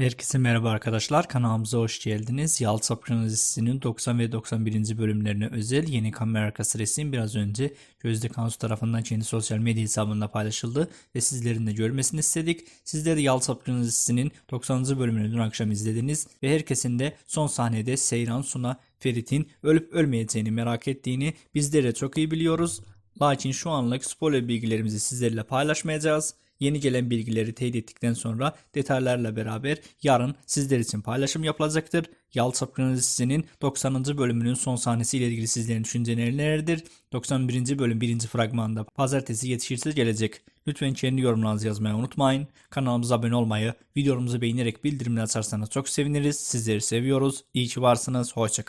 Herkese merhaba arkadaşlar. Kanalımıza hoş geldiniz. Yalçap dizisinin 90 ve 91. bölümlerine özel yeni kamera arkası resim biraz önce Gözde Kansu tarafından kendi sosyal medya hesabında paylaşıldı ve sizlerin de görmesini istedik. Sizler de Yalçap dizisinin 90. bölümünü dün akşam izlediniz ve herkesin de son sahnede Seyran Suna Ferit'in ölüp ölmeyeceğini merak ettiğini bizler de çok iyi biliyoruz. Lakin şu anlık spoiler bilgilerimizi sizlerle paylaşmayacağız. Yeni gelen bilgileri teyit ettikten sonra detaylarla beraber yarın sizler için paylaşım yapılacaktır. Yalçap dizisinin 90. bölümünün son sahnesiyle ilgili sizlerin düşünceleri nelerdir? 91. bölüm 1. fragmanda pazartesi yetişirse gelecek. Lütfen kendi yorumlarınızı yazmayı unutmayın. Kanalımıza abone olmayı, videomuzu beğenerek bildirimleri açarsanız çok seviniriz. Sizleri seviyoruz. İyi ki varsınız. Hoşçakalın.